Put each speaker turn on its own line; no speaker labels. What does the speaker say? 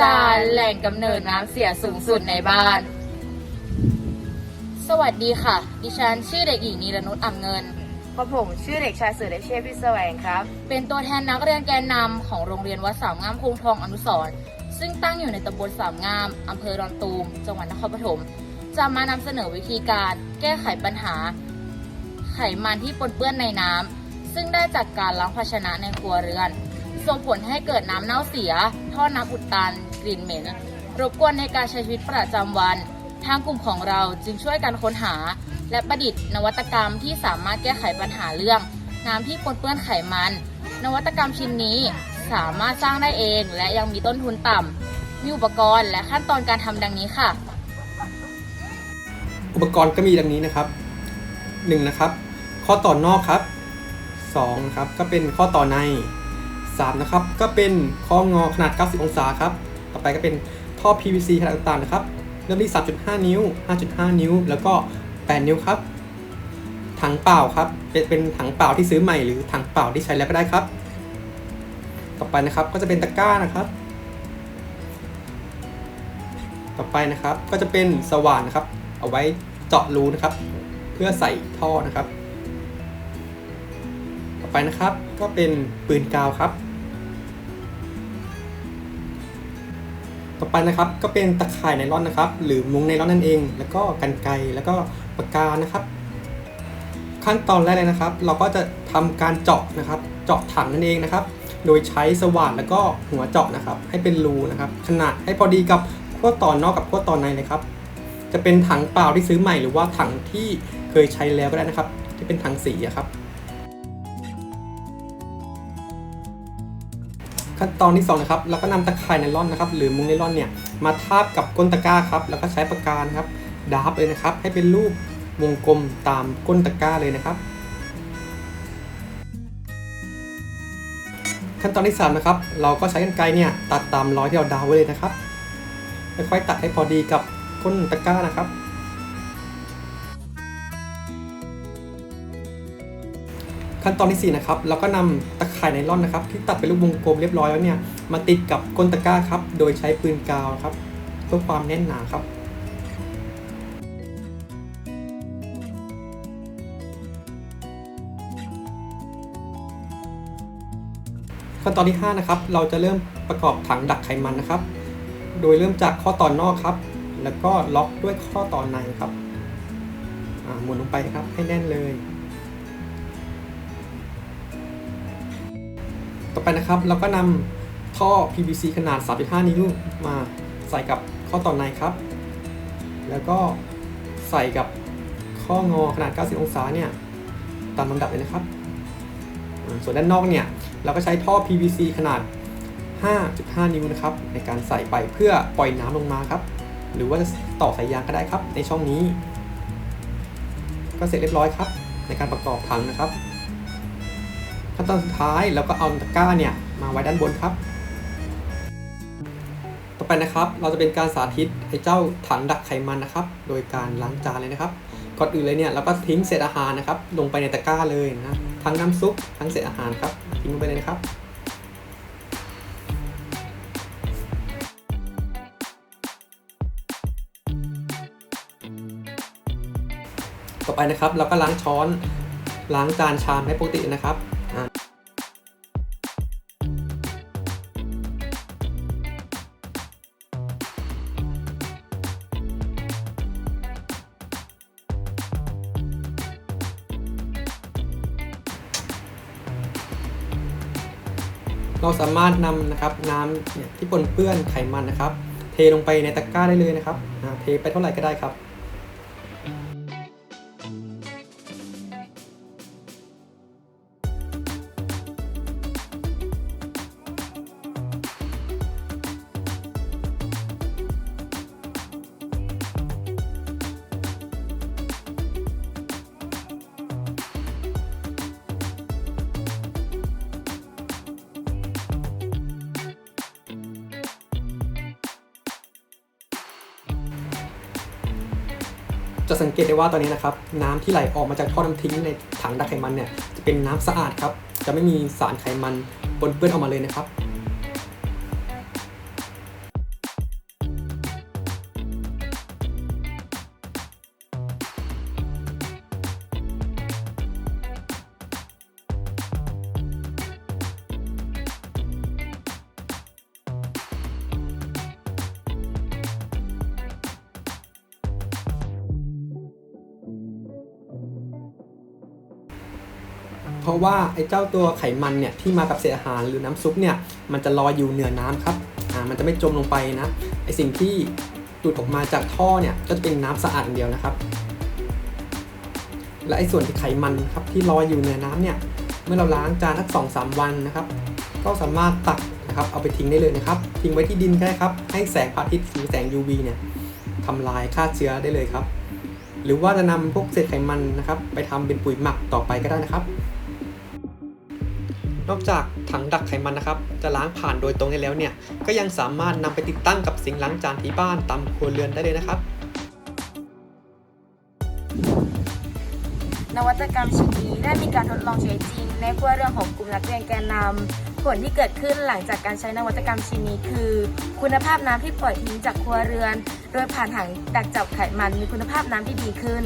จานแหล่งกำเนิดน้ำเสียสูงสุดในบ้าน สวัสดีค่ะ ดิฉันชื่อเด็กหญิงนีรนุชอ่ำเงิน
กระผมชื่อเด็กชายสุรเชษฐ์พิศแสวงครับ
เป็นตัวแทนนักเรียนแกนนำของโรงเรียนวัดสามงามคงทองอนุสรณ์ซึ่งตั้งอยู่ในตำบลสามงามอำเภอดอนตูม จังหวัดนครปฐม จะมานำเสนอวิธีการแก้ไขปัญหา ไขมันที่ปนเปื้อนในน้ำซึ่งได้จากการล้างภาชนะในครัวเรือน ส่งผลให้เกิดน้ำเน่าเสีย ท่อน้ำอุดตันกลิ่นเหม็น รบกวนในการใช้ชีวิตประจำวัน ทางกลุ่มของเราจึงช่วยกันค้นหา และประดิษฐ์นวัตกรรมที่สามารถแก้ไขปัญหาเรื่อง น้ำที่ปนเปื้อนไขมัน นวัตกรรมชิ้นนี้สามารถสร้างได้เอง และยังมีต้นทุนต่ำมีอุปกรณ์และขั้นตอนการทำดังนี้ค่ะ
อุปกรณ์ก็มีดังนี้นะครับ 1. นะครับ ข้อต่อนอกครับ 2. นะครับก็เป็นข้อต่อใน 3. นะครับ ก็เป็นข้องอขนาด 90 องศาครับ ต่อไปก็เป็นท่อ PVC ขนาดต่างๆนะครับ เริ่มที่ 3.5 นิ้ว 5.5 นิ้ว แล้วก็ 8 นิ้วครับ ถังเปล่าครับ เป็นถังเปล่าที่ซื้อใหม่หรือถังเปล่าที่ใช้แล้วก็ได้ครับ ต่อไปนะครับก็จะเป็นตะกร้านะครับต่อไปนะครับก็จะเป็นสว่านนะครับ เอาไว้เจาะรูนะครับ เพื่อใส่ท่อนะครับ ต่อไปนะครับก็เป็นปืนกาวครับ ต่อไปนะครับก็เป็นตะข่ายไนลอนนะครับ หรือมุ้งไนลอนนั่นเอง แล้วก็กันไกแล้วก็ปากกานะครับ ขั้นตอนแรกเลยนะครับ เราก็จะทำการเจาะนะครับ เจาะถังนั่นเองนะครับ โดยใช้สว่านแล้วก็หัวเจาะนะครับ ให้เป็นรูนะครับ ขนาดให้พอดีกับขั้วต่อนอกกับขั้วต่อในเลยครับ จะเป็นถังเปล่าที่ซื้อใหม่หรือว่าถังที่เคยใช้แล้วก็ได้นะครับ ที่เป็นถังสีครับ ขั้นตอนที่สองนะครับเราก็นำตะข่ายไนลอนนะครับ หรือมุ้งไนลอนเนี่ยมาทาบกับก้นตะกร้าครับ แล้วก็ใช้ปากกาครับดาบเลยนะครับ ให้เป็นรูปวงกลมตามก้นตะกร้าเลยนะครับ ขั้นตอนที่สามนะครับ เราก็ใช้กรรไกรเนี่ยตัดตามรอยที่เราดาวไว้เลยนะครับค่อยๆตัดให้พอดีกับก้นตะกร้านะครับ ขั้นตอนที่4นะครับเราก็นำตะข่ายไนล่อนนะครับ ที่ตัดเป็นรูปวงกลมเรียบร้อยแล้วเนี่ยมาติดกับก้นตะกร้าครับ โดยใช้ปืนกาวครับเพื่อความแน่นหนาครับขั้นตอนที่5นะครับเราจะเริ่มประกอบถังดักไขมันนะครับ โดยเริ่มจากข้อต่อนอกครับ แล้วก็ล็อกด้วยข้อต่อในครับหมุนลงไปครับให้แน่นเลย ต่อไปนะครับเราก็นำท่อ PVC ขนาด 3.5 นิ้วมาใส่กับข้อต่อในครับ แล้วก็ใส่กับข้องอขนาด 90 องศาเนี่ยตามลำดับเลยนะครับ ส่วนด้านนอกเนี่ยเราก็ใช้ท่อ PVC ขนาด 5.5 นิ้วนะครับ ในการใส่ไปเพื่อปล่อยน้ำลงมาครับ หรือว่าจะต่อสายยางก็ได้ครับ ในช่องนี้ ก็เสร็จเรียบร้อยครับ ในการประกอบถังนะครับ ขั้นตอนสุดท้ายเราก็เอาตะกร้าเนี่ยมาไว้ด้านบนครับ ต่อไปนะครับ เราจะเป็นการสาธิตไอ้เจ้าถังดักไขมันนะครับ โดยการล้างจานเลยนะครับก่อนอื่นเลยเนี่ยเราก็ทิ้งเศษอาหารนะครับ ลงไปในตะกร้าเลยนะทั้งน้ำซุปทั้งเศษอาหารครับทิ้งลงไปเลยนะครับต่อไปนะครับเราก็ล้างช้อนล้างจานชามให้ปกตินะครับ เราสามารถนำนะครับน้ำเนี่ยที่ปนเปื้อนไขมันนะครับ เทลงไปในตะกร้าได้เลยนะครับเทไปเท่าไหร่ก็ได้ครับ จะสังเกตได้ว่าตอนนี้นะครับน้ำที่ไหลออกมาจากท่อน้ำทิ้งในถังดักไขมันเนี่ยจะเป็นน้ำสะอาดครับจะไม่มีสารไขมันปนเปื้อนออกมาเลยนะครับ เพราะว่าไอ้เจ้าตัวไขมันเนี่ยที่มากับเศษอาหารหรือน้ำซุปเนี่ยมันจะลอยอยู่เหนือน้ำครับอ่ามันจะไม่จมลงไปนะไอ้สิ่งที่ดูดออกมาจากท่อเนี่ยก็จะเป็นน้ำสะอาดอย่างเดียวนะครับ และไอ้ส่วนที่ไขมันครับที่ลอยอยู่เหนือน้ำเนี่ยเมื่อเราล้างจานสักสองสามวันนะครับก็สามารถตักนะครับเอาไปทิ้งได้เลยนะครับ ทิ้งไว้ที่ดินก็ได้ครับ ให้แสงพระอาทิตย์หรือแสง UV เนี่ยทำลายฆ่าเชื้อได้เลยครับ หรือว่าจะนำพวกเศษไขมันนะครับ ไปทำเป็นปุ๋ยหมักต่อไปก็ได้นะครับ นอกจากถังดักไขมันนะครับ จะล้างผ่านโดยตรงได้แล้วเนี่ย ก็ยังสามารถนำไปติดตั้งกับซิงล้างจานที่บ้านตามครัวเรือนได้เลยนะครับ
นวัตกรรมชิ้นนี้ได้มีการทดลองใช้จริง ในครัวเรือนของกลุ่มนักเรียนแกนนำผลที่เกิดขึ้นหลังจากการใช้นวัตกรรมชิ้นนี้คือ คุณภาพน้ำที่ปล่อยทิ้งจากครัวเรือน โดยผ่านถังดักจับไขมันมีคุณภาพน้ำที่ดีขึ้น